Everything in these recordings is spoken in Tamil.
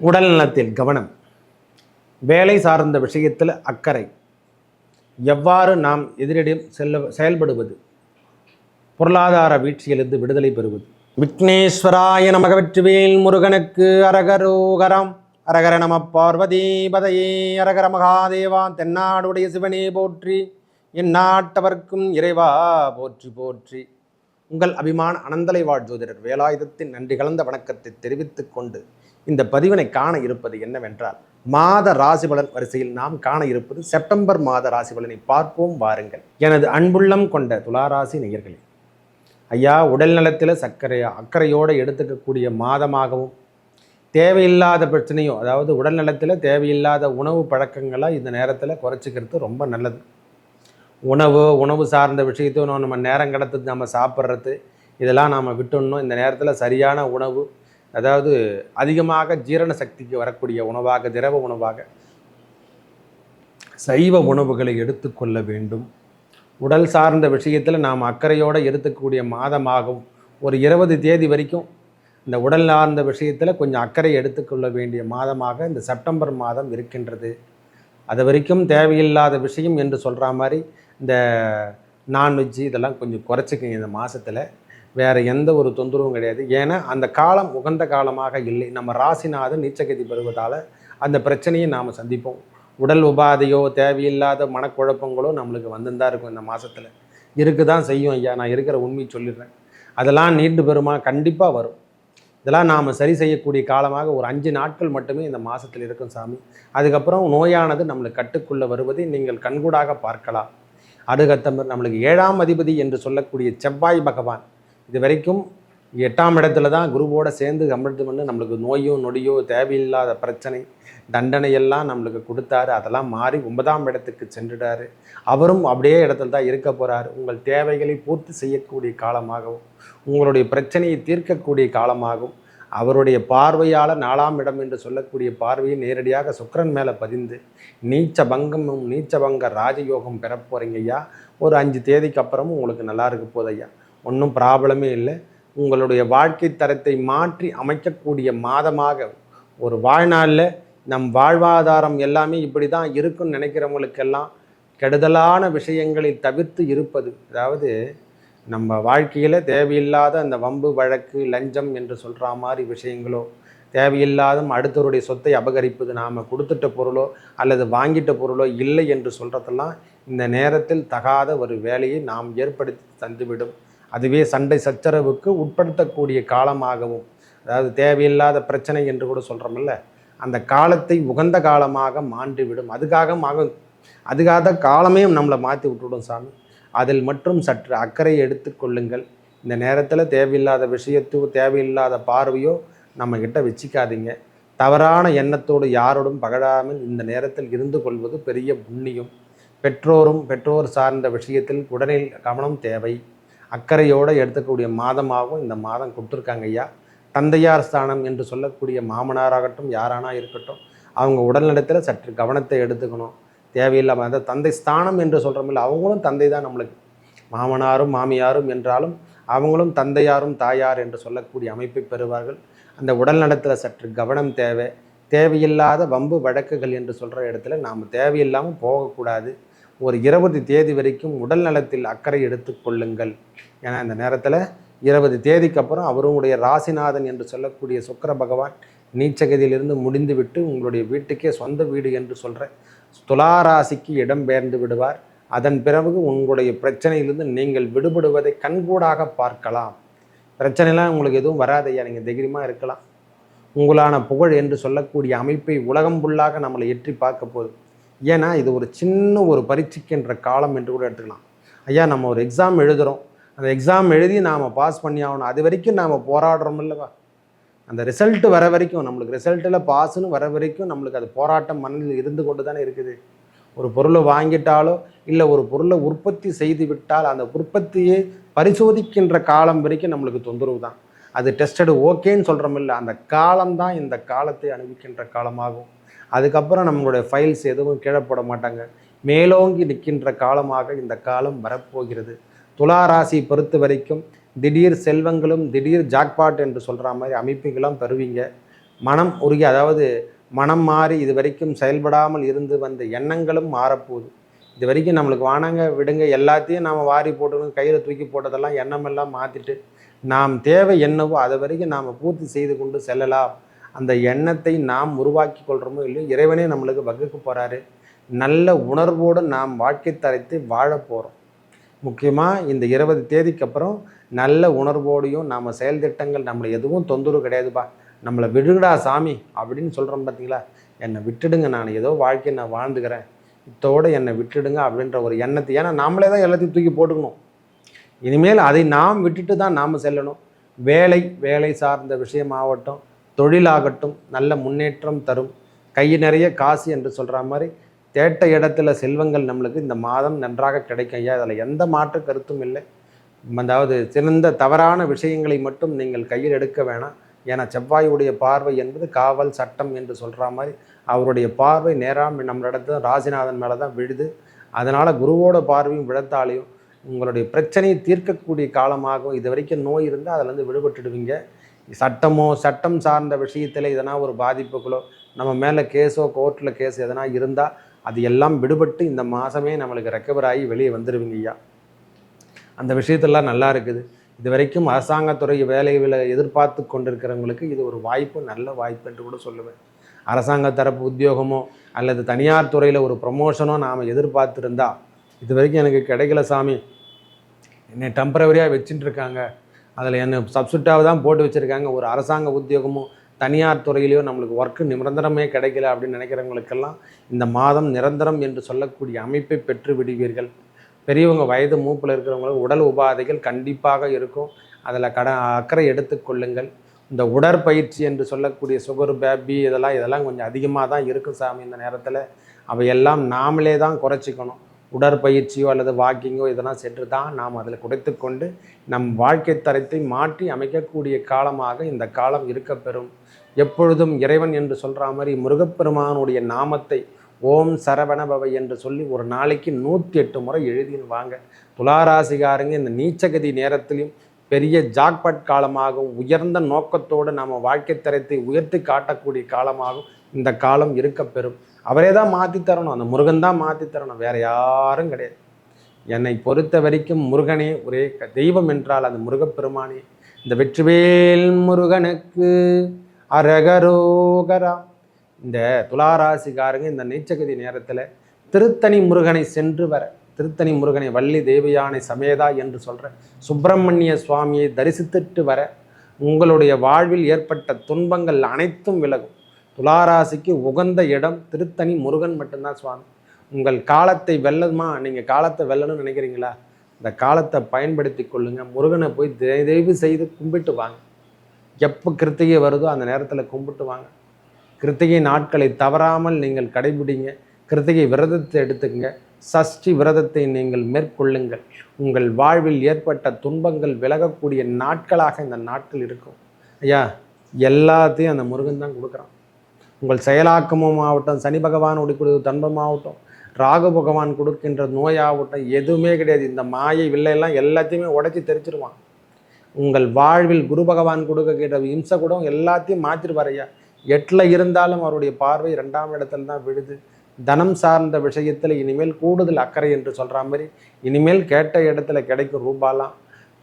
உடல் நலத்தில் கவனம். வேலை சார்ந்த விஷயத்தில் அக்கறை. எவ்வாறு நாம் எதிரிடம் செல்ல செயல்படுவது? பொருளாதார வீழ்ச்சியிலிருந்து விடுதலை பெறுவது. விக்னேஸ்வராய நமக வெற்றிவேல் முருகனுக்கு அரகரோகரம். அரகர நம பார்வதி பதையே அரகர மகாதேவா தென்னாடுடைய சிவனே போற்றி. என் நாட்டவர்க்கும் இறைவா போற்றி போற்றி. உங்கள் அபிமான அனந்தலை வாழ் ஜோதிடர் வேலாயுதத்தின் நன்றி கலந்த வணக்கத்தை தெரிவித்துக் கொண்டு இந்த பதிவினை காண இருப்பது என்னவென்றால் மாத ராசி பலன் வரிசையில் நாம் காண இருப்பது செப்டம்பர் மாத ராசி பலனை பார்ப்போம் வாருங்கள். எனது அன்புள்ளம் கொண்ட துளாராசி நேயர்களே ஐயா உடல் நலத்தில் சர்க்கரை அக்கறையோடு எடுத்துக்கக்கூடிய மாதமாகவும் தேவையில்லாத பிரச்சனையும் அதாவது உடல் நலத்தில் தேவையில்லாத உணவு பழக்கங்களை இந்த நேரத்தில் குறைச்சிக்கிறது ரொம்ப நல்லது. உணவு உணவு சார்ந்த விஷயத்தையும் நம்ம நேரம் கடத்து நம்ம சாப்பிட்றது இதெல்லாம் நாம் விட்டுடணும். இந்த நேரத்தில் சரியான உணவு அதாவது அதிகமாக ஜீரண சக்திக்கு வரக்கூடிய உணவாக திரவ உணவாக சைவ உணவுகளை எடுத்துக்கொள்ள வேண்டும். உடல் சார்ந்த விஷயத்தில் நாம் அக்கறையோடு எடுத்துக்கூடிய மாதமாகும். ஒரு இருபது தேதி வரைக்கும் இந்த உடல் சார்ந்த விஷயத்தில் கொஞ்சம் அக்கறை எடுத்துக்கொள்ள வேண்டிய மாதமாக இந்த செப்டம்பர் மாதம் இருக்கின்றது. அது வரைக்கும் தேவையில்லாத விஷயம் என்று சொல்கிற மாதிரி இந்த நான்வெஜ்ஜு இதெல்லாம் கொஞ்சம் குறைச்சிக்கங்க இந்த மாதத்தில் வேறு எந்த ஒரு தொந்தரவும் கிடையாது. ஏன்னா அந்த காலம் உகந்த காலமாக இல்லை. நம்ம ராசிநாதன் நீச்சகதி பெறுவதால் அந்த பிரச்சனையை நாம் சந்திப்போம். உடல் உபாதையோ தேவையில்லாத மனக்குழப்பங்களோ நம்மளுக்கு வந்துதான் இருக்கும் இந்த மாதத்தில் இருக்கு தான் செய்யும் ஐயா. நான் இருக்கிற உண்மையை சொல்லிடுறேன். அதெல்லாம் நீண்டு பெறுமா கண்டிப்பாக வரும். இதெல்லாம் நாம் சரி செய்யக்கூடிய காலமாக ஒரு அஞ்சு நாட்கள் மட்டுமே இந்த மாதத்தில் இருக்கும் சாமி. அதுக்கப்புறம் நோயானது நம்மளுக்கு கட்டுக்குள்ளே வருவதை நீங்கள் கண்கூடாக பார்க்கலாம். அடுகத்தம்பர் நம்மளுக்கு ஏழாம் அதிபதி என்று சொல்லக்கூடிய செவ்வாய் பகவான் இது வரைக்கும் எட்டாம் இடத்துல தான் குருவோட சேர்ந்து அமிர்து பண்ணி நம்மளுக்கு நோயோ நொடியோ தேவையில்லாத பிரச்சனை தண்டனையெல்லாம் நம்மளுக்கு கொடுத்தாரு. அதெல்லாம் மாறி ஒன்பதாம் இடத்துக்கு சென்றுடாரு அவரும் அப்படியே இடத்துல தான் இருக்க போகிறாரு உங்கள் தேவைகளை பூர்த்தி செய்யக்கூடிய காலமாகவும் உங்களுடைய பிரச்சனையை தீர்க்கக்கூடிய காலமாகவும் அவருடைய பார்வையால் நாலாம் இடம் என்று சொல்லக்கூடிய பார்வையை நேரடியாக சுக்கிரன் மேலே பதிந்து நீச்ச பங்கமும் நீச்ச பங்க ராஜயோகம் பெறப்போகிறீங்க ஐயா. ஒரு அஞ்சு தேதிக்கு அப்புறமும் உங்களுக்கு நல்லா இருக்க போதையா ஐயா. ஒன்றும் ப்ராப்ளமே இல்லை. உங்களுடைய வாழ்க்கை தரத்தை மாற்றி அமைக்கக்கூடிய மாதமாக ஒரு வாழ்நாளில் நம் வாழ்வாதாரம் எல்லாமே இப்படி தான் இருக்குன்னு நினைக்கிறவங்களுக்கெல்லாம் கெடுதலான விஷயங்களை தவிர்த்து இருப்பது. அதாவது நம்ம வாழ்க்கையில் தேவையில்லாத அந்த வம்பு வழக்கு லஞ்சம் என்று சொல்கிற மாதிரி விஷயங்களோ தேவையில்லாத அடுத்தவருடைய சொத்தை அபகரிப்பது நாம் கொடுத்துட்ட பொருளோ அல்லது வாங்கிட்ட பொருளோ இல்லை என்று சொல்கிறதெல்லாம் இந்த நேரத்தில் தகாத ஒரு வேலையை நாம் ஏற்படுத்தி தந்துவிடும். அதுவே சண்டை சச்சரவுக்கு உட்படுத்தக்கூடிய காலமாகவும் அதாவது தேவையில்லாத பிரச்சனை என்று கூட சொல்கிறோமில்ல அந்த காலத்தை உகந்த காலமாக மாற்றிவிடும் அதுக்காக மாக அதுக்காக காலமே நம்மளை மாற்றி விட்டுவிடும் சாமி. அதில் மட்டும் சற்று அக்கறை எடுத்துக்கொள்ளுங்கள் இந்த நேரத்தில் தேவையில்லாத விஷயத்தோ தேவையில்லாத பார்வையோ நம்மக்கிட்ட வச்சுக்காதீங்க. தவறான எண்ணத்தோடு யாரோடும் பகழாமல் இந்த நேரத்தில் இருந்து கொள்வது பெரிய புண்ணியம். பெற்றோரும் பெற்றோர் சார்ந்த விஷயத்தில் உடனில் கவனம் தேவை. அக்கறையோடு எடுத்துக்கூடிய மாதமாகவும் இந்த மாதம் கொடுத்துருக்காங்க ஐயா. தந்தையார் ஸ்தானம் என்று சொல்லக்கூடிய மாமனாராகட்டும் யாரானா இருக்கட்டும் அவங்க உடல்நலத்தில் சற்று கவனத்தை எடுத்துக்கணும். தேவையில்லாமல் அந்த தந்தை ஸ்தானம் என்று சொல்கிறோமில்ல அவங்களும் தந்தை தான் நம்மளுக்கு. மாமனாரும் மாமியாரும் என்றாலும் அவங்களும் தந்தையாரும் தாயார் என்று சொல்லக்கூடிய அமைப்பை பெறுவார்கள். அந்த உடல் நலத்தில் சற்று கவனம் தேவை. தேவையில்லாத வம்பு வழக்குகள் என்று சொல்கிற இடத்துல நாம் தேவையில்லாமல் போகக்கூடாது. ஒரு இருபது தேதி வரைக்கும் உடல் நலத்தில் அக்கறை எடுத்துக்கொள்ளுங்கள் ஏன்னா இந்த நேரத்தில் இருபது தேதிக்கு அப்புறம் அவருடைய ராசிநாதன் என்று சொல்லக்கூடிய சுக்கர பகவான் நீச்சகதியிலிருந்து முடிந்துவிட்டு உங்களுடைய வீட்டுக்கே சொந்த வீடு என்று சொல்கிற துளாராசிக்கு இடம் பெயர்ந்து விடுவார். அதன் பிறகு உங்களுடைய பிரச்சனையிலிருந்து நீங்கள் விடுபடுவதை கண்கூடாக பார்க்கலாம். பிரச்சனைலாம் உங்களுக்கு எதுவும் வராதையா? நீங்கள் தைரியமாக இருக்கலாம். உங்களான புகழ் என்று சொல்லக்கூடிய அமைப்பை உலகம் புல்லாக நம்மளை எற்றி பார்க்க போகுது. ஏன்னா இது ஒரு சின்ன ஒரு பரீட்சைக்கின்ற காலம் என்று கூட எடுத்துக்கலாம். ஐயா நம்ம ஒரு எக்ஸாம் எழுதுகிறோம் அந்த எக்ஸாம் எழுதி நாம் பாஸ் பண்ணி ஆகணும். அது வரைக்கும் நாம் போராடுறோம் இல்லைவா? அந்த ரிசல்ட்டு வர வரைக்கும் நம்மளுக்கு ரிசல்ட்டில் பாஸ்ன்னு வர வரைக்கும் நம்மளுக்கு அது போராட்டம் மனதில் இருந்து கொண்டு தானே இருக்குது. ஒரு பொருளை வாங்கிட்டாலோ இல்லை ஒரு பொருளை உற்பத்தி செய்து விட்டால் அந்த உற்பத்தியை பரிசோதிக்கின்ற காலம் வரைக்கும் நம்மளுக்கு தொந்தரவு தான். அது டெஸ்டடு ஓகேன்னு சொல்கிறோமில்ல அந்த காலம்தான் இந்த காலத்தை அனுபவிக்கின்ற காலமாகும். அதுக்கப்புறம் நம்மளுடைய ஃபைல்ஸ் எதுவும் கீழே போட மாட்டாங்க. மேலோங்கி நிற்கின்ற காலமாக இந்த காலம் வரப்போகிறது. துலா ராசி பொறுத்த வரைக்கும் திடீர் செல்வங்களும் திடீர் ஜாக்பாட் என்று சொல்கிற மாதிரி அமைப்புகளும் தருவீங்க. மனம் உருகி அதாவது மனம் மாறி இது வரைக்கும் செயல்படாமல் இருந்து வந்த எண்ணங்களும் மாறப்போகுது. இது வரைக்கும் நம்மளுக்கு வானாங்க விடுங்க எல்லாத்தையும் நாம் வாரி போட்டுக்கணும் கையில் தூக்கி போட்டதெல்லாம் எண்ணமெல்லாம் மாற்றிட்டு நாம் தேவை என்னவோ அதை வரைக்கும் நாம் பூர்த்தி செய்து கொண்டு செல்லலாம். அந்த எண்ணத்தை நாம் உருவாக்கி கொள்கிறோமோ இல்லையோ இறைவனே நம்மளுக்கு வகுக்க போகிறாரு நல்ல உணர்வோடு நாம் வாழ்க்கை தரைத்து வாழ போகிறோம் முக்கியமாக இந்த இருபது தேதிக்கு அப்புறம் நல்ல உணர்வோடையும் நாம் செயல் திட்டங்கள் நம்மளை எதுவும் தொந்தரவு கிடையாதுப்பா. நம்மளை விடுங்கடா சாமி அப்படின்னு சொல்கிறோம் பார்த்தீங்களா என்னை விட்டுடுங்க நான் ஏதோ வாழ்க்கையை நான் வாழ்ந்துக்கிறேன். இத்தோடு என்னை விட்டுடுங்க அப்படின்ற ஒரு எண்ணத்தை ஏன்னா நாமளே தான் எல்லாத்தையும் தூக்கி போட்டுக்கணும். இனிமேல் அதை நாம் விட்டுட்டு தான் நாம் செல்லணும். வேலை வேலை சார்ந்த விஷயமாகட்டும் தொழிலாகட்டும் நல்ல முன்னேற்றம் தரும். கை நிறைய காசு என்று சொல்கிற மாதிரி தேட்ட இடத்துல செல்வங்கள் நம்மளுக்கு இந்த மாதம் நன்றாக கிடைக்கும். ஐயா அதில் எந்த மாற்று கருத்தும் இல்லை. அதாவது சிறந்த தவறான விஷயங்களை மட்டும் நீங்கள் கையில் எடுக்க வேணாம். ஏன்னா செவ்வாயுடைய பார்வை என்பது காவல் சட்டம் என்று சொல்கிற மாதிரி அவருடைய பார்வை நேராக நம்மளிடத்துல ராசிநாதன் மேலே தான் விழுது. அதனால் குருவோட பார்வையும் விழத்தாலையும் உங்களுடைய பிரச்சனையை தீர்க்கக்கூடிய காலமாகும் இது வரைக்கும் நோய் இருந்தால் அதிலேருந்து விடுபட்டுடுவீங்க. சட்டமோ சட்டம் சார்ந்த விஷயத்தில் எதனா ஒரு பாதிப்புகளோ நம்ம மேலே கேஸோ கோர்ட்டில் கேஸ் எதனா இருந்தால் அது எல்லாம் விடுபட்டு இந்த மாதமே நம்மளுக்கு ரெக்கவர் ஆகி வெளியே வந்துடுவீங்க ஐயா. அந்த விஷயத்தெல்லாம் நல்லா இருக்குது. இது வரைக்கும் அரசாங்கத்துறை வேலைகளை எதிர்பார்த்து கொண்டிருக்கிறவங்களுக்கு இது ஒரு வாய்ப்பு நல்ல வாய்ப்பு என்று கூட சொல்லுவேன். அரசாங்க தரப்பு உத்தியோகமோ அல்லது தனியார் துறையில் ஒரு ப்ரொமோஷனோ நாம் எதிர்பார்த்துருந்தா இது வரைக்கும் எனக்கு கிடைக்கல சாமி. என்னை டெம்பரவரியாக வச்சுட்டு இருக்காங்க. அதில் என்ன சப்ஸ்டியூட்டாக தான் போட்டு வச்சுருக்காங்க. ஒரு அரசாங்க உத்தியோகமோ தனியார் துறையிலையோ நம்மளுக்கு ஒர்க்கு நிரந்தரமே கிடைக்கல அப்படின்னு நினைக்கிறவங்களுக்கெல்லாம் இந்த மாதம் நிரந்தரம் என்று சொல்லக்கூடிய அமைப்பை பெற்று விடுவீர்கள். பெரியவங்க வயது மூப்பில் இருக்கிறவங்களுக்கு உடல் உபாதைகள் கண்டிப்பாக இருக்கும். அதில் கட அக்கறை எடுத்துக்கொள்ளுங்கள் இந்த உடற்பயிற்சி என்று சொல்லக்கூடிய சுகர் பேபி இதெல்லாம் இதெல்லாம் கொஞ்சம் அதிகமாக தான் இருக்கும் சாமி இந்த நேரத்தில். அவையெல்லாம் நாமளே தான் குறைச்சிக்கணும். உடற்பயிற்சியோ அல்லது வாக்கிங்கோ இதெல்லாம் சென்று தான் நாம் அதில் குறைத்து கொண்டு நம் வாழ்க்கை தரத்தை மாற்றி அமைக்கக்கூடிய காலமாக இந்த காலம் இருக்கப்பெறும். எப்பொழுதும் இறைவன் என்று சொல்கிற மாதிரி முருகப்பெருமானுடைய நாமத்தை ஓம் சரவணபவை என்று சொல்லி ஒரு நாளைக்கு நூற்றி எட்டு முறை எழுதின்னு வாங்க. துளாராசிகாரங்க இந்த நீச்சகதி நேரத்திலையும் பெரிய ஜாக்பட் காலமாகவும் உயர்ந்த நோக்கத்தோடு நம்ம வாழ்க்கை தரத்தை உயர்த்தி காட்டக்கூடிய காலமாகவும் இந்த காலம் இருக்க பெறும். அவரே தான் மாற்றி தரணும். அந்த முருகன் தான் மாற்றி தரணும். வேற யாரும் கிடையாது. என்னை பொறுத்த வரைக்கும் முருகனே ஒரே தெய்வம் என்றால் அந்த முருகப்பெருமானே. இந்த வெற்றிவேல் முருகனுக்கு அரகரோகரா. இந்த துளாராசிக்காரங்க இந்த நீச்சகதி நேரத்தில் திருத்தணி முருகனை சென்று வர திருத்தணி முருகனை வள்ளி தேவியானை சமேதா என்று சொல்கிற சுப்பிரமணிய சுவாமியை தரிசித்துட்டு வர உங்களுடைய வாழ்வில் ஏற்பட்ட துன்பங்கள் அனைத்தும் விலகும். துளாராசிக்கு உகந்த இடம் திருத்தணி முருகன் மட்டும்தான் சுவாமி. உங்கள் காலத்தை வெல்லமா நீங்கள் காலத்தை வெல்லணும்னு நினைக்கிறீங்களா? இந்த காலத்தை பயன்படுத்தி கொள்ளுங்க. முருகனை போய் தயவு செய்து கும்பிட்டு வாங்க. எப்போ கிருத்திகை வருதோ அந்த நேரத்தில் கும்பிட்டு வாங்க. கிருத்திகை நாட்களை தவறாமல் நீங்கள் கடைபிடிங்க. கிருத்திகை விரதத்தை எடுத்துக்கங்க. சஷ்டி விரதத்தை நீங்கள் மேற்கொள்ளுங்கள். உங்கள் வாழ்வில் ஏற்பட்ட துன்பங்கள் விலகக்கூடிய நாட்களாக இந்த நாட்கள் இருக்கும். ஐயா எல்லாத்தையும் அந்த முருகன் தான் கொடுக்குறான். உங்கள் செயலாக்கமும் ஆகட்டும் சனி பகவான் கொடுக்குறது தன்பமாகட்டும் ராகு பகவான் கொடுக்கின்ற நோயாகட்டும் எதுவுமே கிடையாது. இந்த மாயை வில்லையெல்லாம் எல்லாத்தையுமே உடச்சி தெரிச்சிருவான். உங்கள் வாழ்வில் குரு பகவான் கொடுக்கின்ற இம்சை கூட எல்லாத்தையும் மாற்றிட்டு வரையா எட்டில் இருந்தாலும் அவருடைய பார்வை ரெண்டாம் இடத்துல தான் விழுது. தனம் சார்ந்த விஷயத்தில் இனிமேல் கூடுதல் அக்கறை என்று சொல்கிற மாதிரி இனிமேல் கேட்ட இடத்துல கிடைக்கும் ரூபாலாம்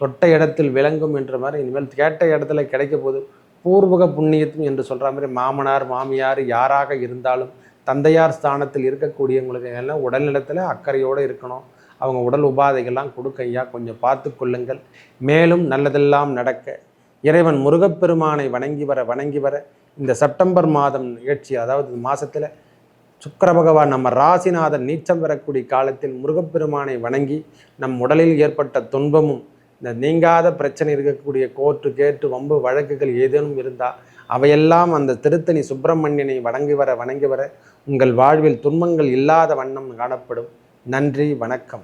தொட்ட இடத்தில் விளங்கும் என்ற மாதிரி இனிமேல் கேட்ட இடத்துல கிடைக்க போது பூர்வக புண்ணியத்தும் என்று சொல்கிற மாதிரி மாமனார் மாமியார் யாராக இருந்தாலும் தந்தையார் ஸ்தானத்தில் இருக்கக்கூடியவங்களுக்கு எல்லாம் உடல்நலத்தில் அக்கறையோடு இருக்கணும். அவங்க உடல் உபாதைகள்லாம் கொடுக்க ஐயா. கொஞ்சம் பார்த்து கொள்ளுங்கள். மேலும் நல்லதெல்லாம் நடக்க. இறைவன் முருகப்பெருமானை வணங்கி வர வணங்கி வர இந்த செப்டம்பர் மாதம் நிகழ்ச்சி அதாவது மாதத்தில் சுக்கர பகவான் நம்ம ராசிநாதன் நீச்சம் பெறக்கூடிய காலத்தில் முருகப்பெருமானை வணங்கி நம் உடலில் ஏற்பட்ட துன்பமும் இந்த நீங்காத பிரச்சனை இருக்கக்கூடிய கோர்ட்டு கேட்டு வம்பு வழக்குகள் ஏதேனும் இருந்தால் அவையெல்லாம் அந்த திருத்தணி சுப்பிரமணியனை வணங்கி வர வணங்கி வர உங்கள் வாழ்வில் துன்பங்கள் இல்லாத வண்ணம் காணப்படும். நன்றி வணக்கம்.